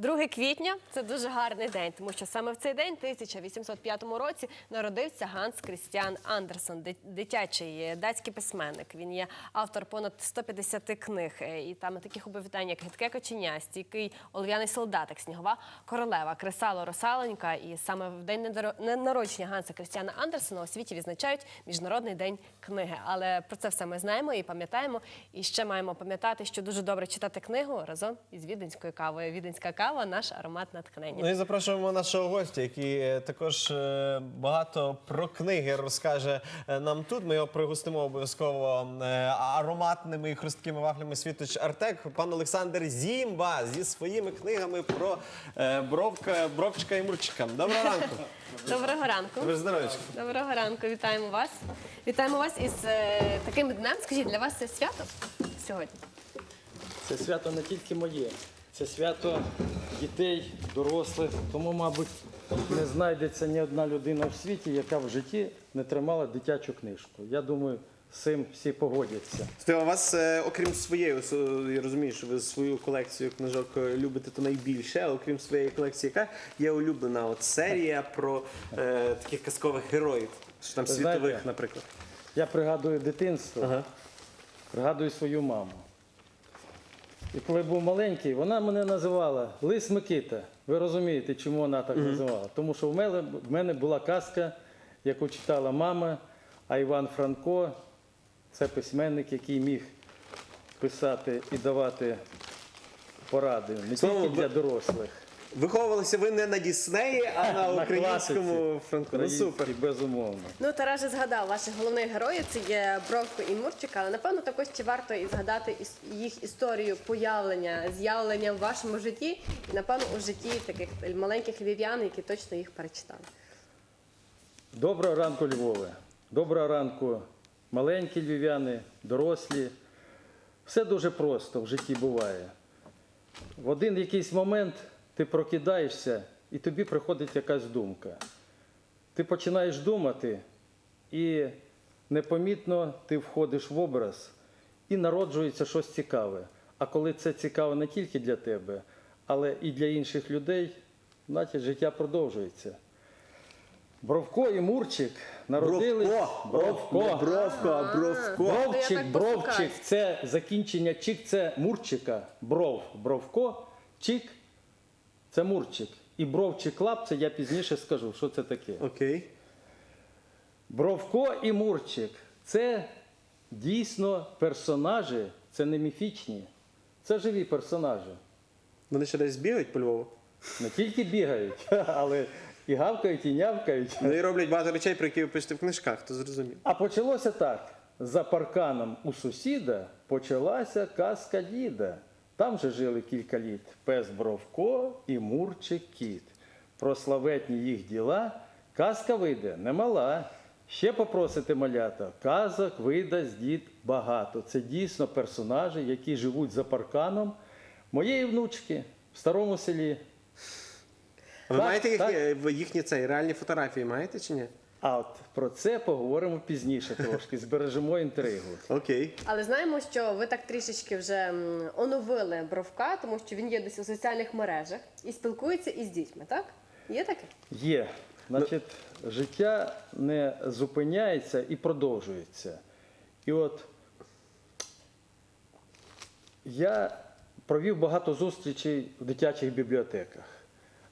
2 квітня це дуже гарний день, тому що саме в цей день, 1805 році, народився Ганс Крістіан Андерсон, ди- дитячий датський письменник. Він є автор понад 150 книг, е, і там таких оповідань, як Гидке коченя, стійкий олов'яний солдатик, снігова королева, кресало Росаленька. І саме в день народження Ганса Крістіана Андерсона у світі відзначають Міжнародний день книги. Але про це все ми знаємо і пам'ятаємо. І ще маємо пам'ятати, що дуже добре читати книгу разом із віденською кавою. Віденська кава наш аромат натхнення. Ну і запрошуємо нашого гостя, який е, також е, багато про книги розкаже е, нам тут. Ми його пригостимо обов'язково ароматними і хрусткими вафлями світоч Артек. Пан Олександр Зімба зі своїми книгами про бровка, бровчика і мурчика. Доброго ранку. Доброго ранку. Доброго ранку, вітаємо вас. Вітаємо вас із е, таким днем. Скажіть, для вас це свято сьогодні? Це свято не тільки моє, це свято дітей, дорослих. Тому, мабуть, не знайдеться ні одна людина в світі, яка в житті не тримала дитячу книжку. Я думаю, з цим всі погодяться. Слухайте, у вас, е, окрім своєї, ось, е, я розумію, що ви свою колекцію книжок е, любите то найбільше, але окрім своєї колекції, яка є улюблена от серія про е, таких казкових героїв, що там Ви світових, знаєте, наприклад. Я пригадую дитинство, Ага. пригадую свою маму. І коли був маленький, вона мене називала Лис Микита. Ви розумієте, чому вона так називала? Тому що в мене, в мене була казка, яку читала мама, а Іван Франко це письменник, який міг писати і давати поради не тільки для дорослих. Виховувалися ви не на Діснеї, а на на українському франку. Ну супер. безумовно. Ну, Тарас же згадав ваших головних героїв. Це є Бровко і Мурчик, але напевно також ще варто і згадати їх історію появлення, з'явлення в вашому житті, і напевно у житті таких маленьких львів'ян, які точно їх перечитали. Доброго ранку, Львове. Доброго ранку, маленькі львів'яни, дорослі. Все дуже просто в житті буває. В один якийсь момент ти прокидаєшся і тобі приходить якась думка. Ти починаєш думати, і непомітно ти входиш в образ і народжується щось цікаве. А коли це цікаво не тільки для тебе, але і для інших людей, значить життя продовжується. Бровко і Мурчик народились. Бровко. Бровко, бровко. Бровчик, бровчик це закінчення чик, це мурчика, бров, бровко, чик це мурчик. І бровчик лап, це я пізніше скажу, що це таке. Окей. Бровко і Мурчик це дійсно персонажі, це не міфічні, це живі персонажі. Вони ще десь бігають по Львову. Не тільки бігають, але і гавкають, і нявкають. Ну, роблять багато речей, про які ви пишете в книжках, то зрозумів. А почалося так. За парканом у сусіда почалася казка діда. Там же жили кілька літ пес Бровко і Мурчик кіт. Про славетні їх діла казка вийде немала. Ще попросите малята, казок видасть дід багато. Це дійсно персонажі, які живуть за парканом моєї внучки в старому селі. А ви Так, маєте так. їхні, в- їхні цей, реальні фотографії, маєте чи ні? А от про це поговоримо пізніше трошки, збережемо інтригу. Окей. Але знаємо, що ви так трішечки вже м, оновили Бровка, тому що він є десь у соціальних мережах і спілкується із дітьми, так? Є таке? Є. Значить, життя не зупиняється і продовжується. І от я провів багато зустрічей в дитячих бібліотеках.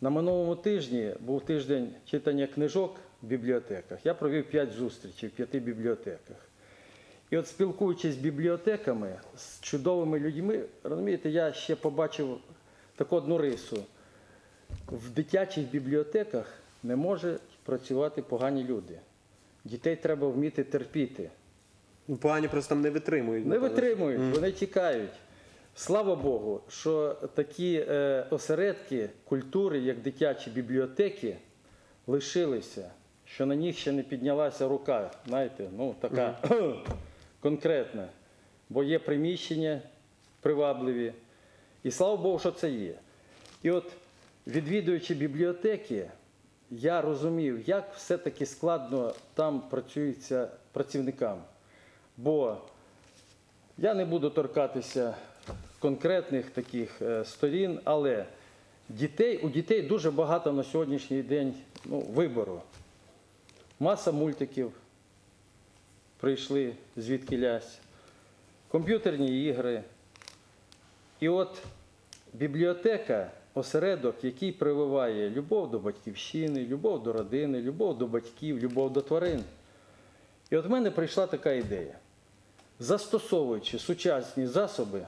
На минулому тижні був тиждень читання книжок бібліотеках. Я провів п'ять зустрічей в п'яти бібліотеках. І от спілкуючись з бібліотеками, з чудовими людьми, розумієте, я ще побачив таку одну рису. В дитячих бібліотеках не можуть працювати погані люди. Дітей треба вміти терпіти. Ну, Погані просто там не витримують. Не напевно. витримують, вони тікають. Слава Богу, що такі е, осередки культури, як дитячі бібліотеки, лишилися, що на них ще не піднялася рука, знаєте, ну така конкретна. Бо є приміщення привабливі. І слава Богу, що це є. І от, відвідуючи бібліотеки, я розумів, як все-таки складно там працюється працівникам. Бо я не буду торкатися конкретних таких е, сторін, але дітей, у дітей дуже багато на сьогоднішній день ну, вибору. Маса мультиків прийшли звідки лясь, комп'ютерні ігри. І от бібліотека осередок, який прививає любов до батьківщини, любов до родини, любов до батьків, любов до тварин. І от в мене прийшла така ідея. Застосовуючи сучасні засоби,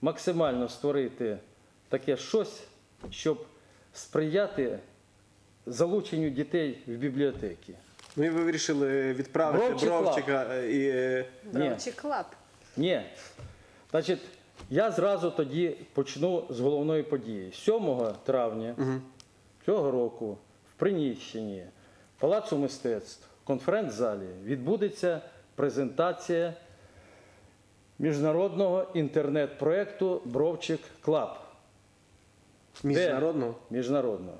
максимально створити таке щось, щоб сприяти залученню дітей в бібліотеки. Ну і ви вирішили відправити Бровчик Бровчика е, і. е, Ні. Бровчик Клаб. Ні. Значить, я зразу тоді почну з головної події. 7 травня цього року в приміщенні Палацу мистецтв в конференц-залі відбудеться презентація міжнародного інтернет-проекту Бровчик Клаб. Міжнародного? Міжнародного.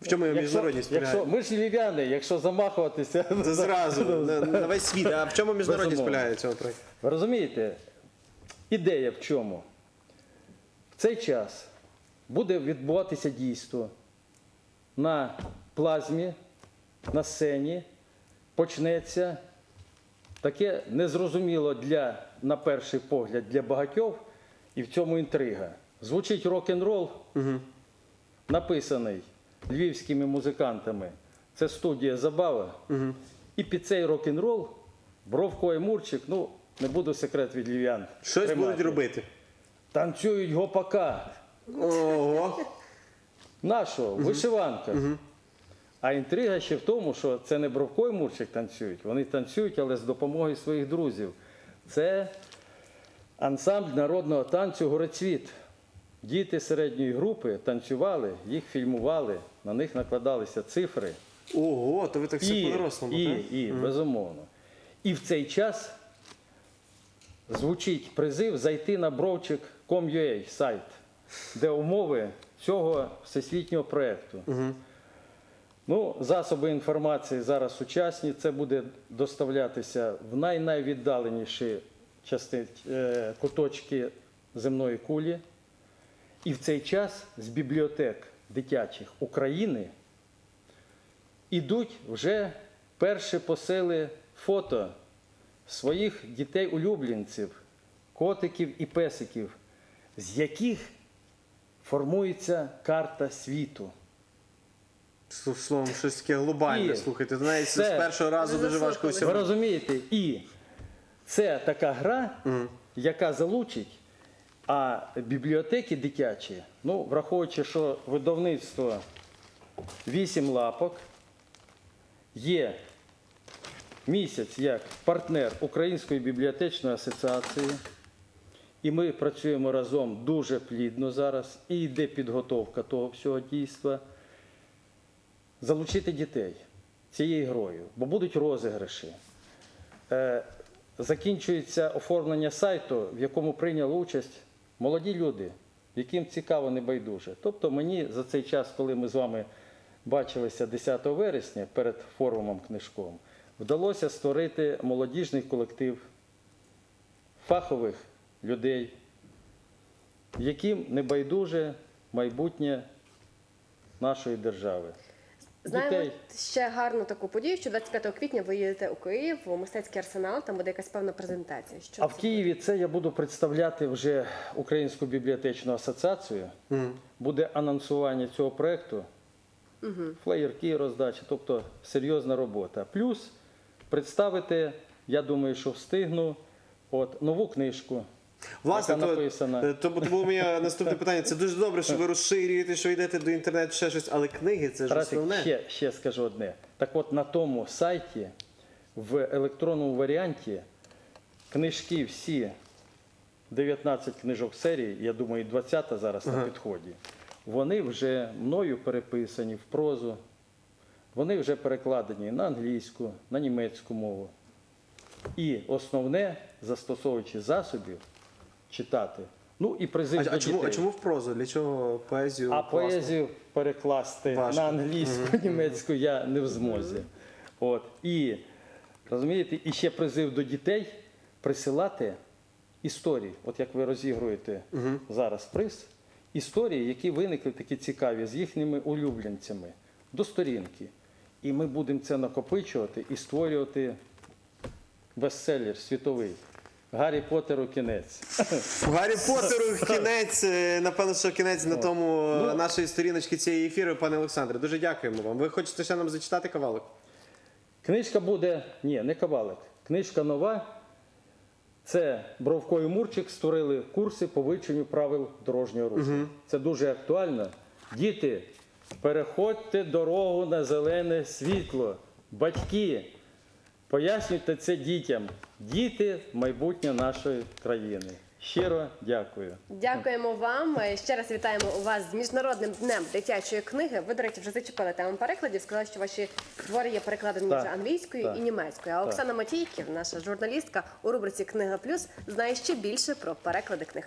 В чому його міжнародність якщо, ми ж львів'яни, якщо замахуватися. Це зразу на, на весь світ. А в чому міжнародність Безумовно. полягає цього проєкту? Ви розумієте, ідея в чому? В цей час буде відбуватися дійство на плазмі, на сцені, почнеться таке незрозуміло для, на перший погляд, для багатьох, і в цьому інтрига. Звучить рок-н-рол, написаний львівськими музикантами. Це студія Забава. І під цей рок-н-рол Бровко і Мурчик, ну, не буду секрет від львів'ян. Щось тримати. будуть робити. Танцюють гопака. Ого. Нашого, вишиванка. А інтрига ще в тому, що це не Бровко і Мурчик танцюють. Вони танцюють, але з допомогою своїх друзів. Це ансамбль народного танцю Горецвіт. Діти середньої групи танцювали, їх фільмували, на них накладалися цифри. Ого, то ви так все І, по-дорослому, і, так? і, безумовно. І в цей час звучить призив зайти на brovchik.com.ua сайт, де умови цього всесвітнього проєкту. Ну, засоби інформації зараз сучасні. Це буде доставлятися в най-найвіддаленіші части, е, куточки земної кулі. І в цей час з бібліотек дитячих України ідуть вже перші посили фото своїх дітей-улюбленців, котиків і песиків, з яких формується карта світу. Словом, щось таке глобальне. І Слухайте, навіть все. з першого разу дуже важко усього. Ви розумієте? І це така гра, яка залучить, а бібліотеки дитячі, ну, враховуючи, що видавництво вісім лапок, є місяць як партнер Української бібліотечної асоціації. І ми працюємо разом дуже плідно зараз, і йде підготовка того всього дійства. Залучити дітей цією грою, бо будуть розіграші. Е, закінчується оформлення сайту, в якому прийняли участь молоді люди, яким цікаво не байдуже. Тобто мені за цей час, коли ми з вами бачилися 10 вересня перед форумом книжком, вдалося створити молодіжний колектив фахових людей, яким не байдуже майбутнє нашої держави. Знаємо Дітей. ще гарну таку подію, що 25 квітня ви їдете у Київ у мистецький арсенал, там буде якась певна презентація. Що А в це Києві це я буду представляти вже Українську бібліотечну асоціацію. Буде анонсування цього проєкту, флеєрки роздачі, тобто серйозна робота. Плюс представити, я думаю, що встигну, от, нову книжку. Власне, яка то, написана. е, то було моє наступне питання. Це дуже добре, що ви розширюєте, що йдете до інтернету, ще щось, але книги це ж Тарасик, основне. ще, ще скажу одне. Так от на тому сайті в електронному варіанті книжки всі 19 книжок серії, я думаю, 20 зараз на підході. Вони вже мною переписані в прозу, вони вже перекладені на англійську, на німецьку мову. І основне, застосовуючи засобів, читати. Ну і призив А, до а, чому, а дітей. чому в прозу? Для чого поезію? А класно? поезію перекласти Важко. на англійську, німецьку я не в змозі. От. І розумієте, і ще призив до дітей присилати історії. От як ви розігруєте зараз приз, історії, які виникли такі цікаві з їхніми улюбленцями до сторінки. І ми будемо це накопичувати і створювати бестселер світовий. Гаррі Поттеру кінець. Гаррі Поттеру кінець, е, напевно, що кінець на тому е, Ну. нашої сторіночки цієї ефіру, пане Олександре. Дуже дякуємо вам. Ви хочете ще нам зачитати кавалок? Книжка буде, ні, не кавалик. Книжка нова. Це Бровко і Мурчик створили курси по вивченню правил дорожнього руху. Це дуже актуально. Діти, переходьте дорогу на зелене світло. Батьки, пояснюйте це дітям. Діти майбутнє нашої країни. Щиро дякую. Дякуємо вам. Е, Ще раз вітаємо вас з міжнародним днем дитячої книги. Ви, до речі, вже зачепили тему перекладів. Сказали, що ваші твори є перекладені Так, вже англійською так. і німецькою. А Так. Оксана Матійків, наша журналістка у рубриці Книга Плюс, знає ще більше про переклади книг.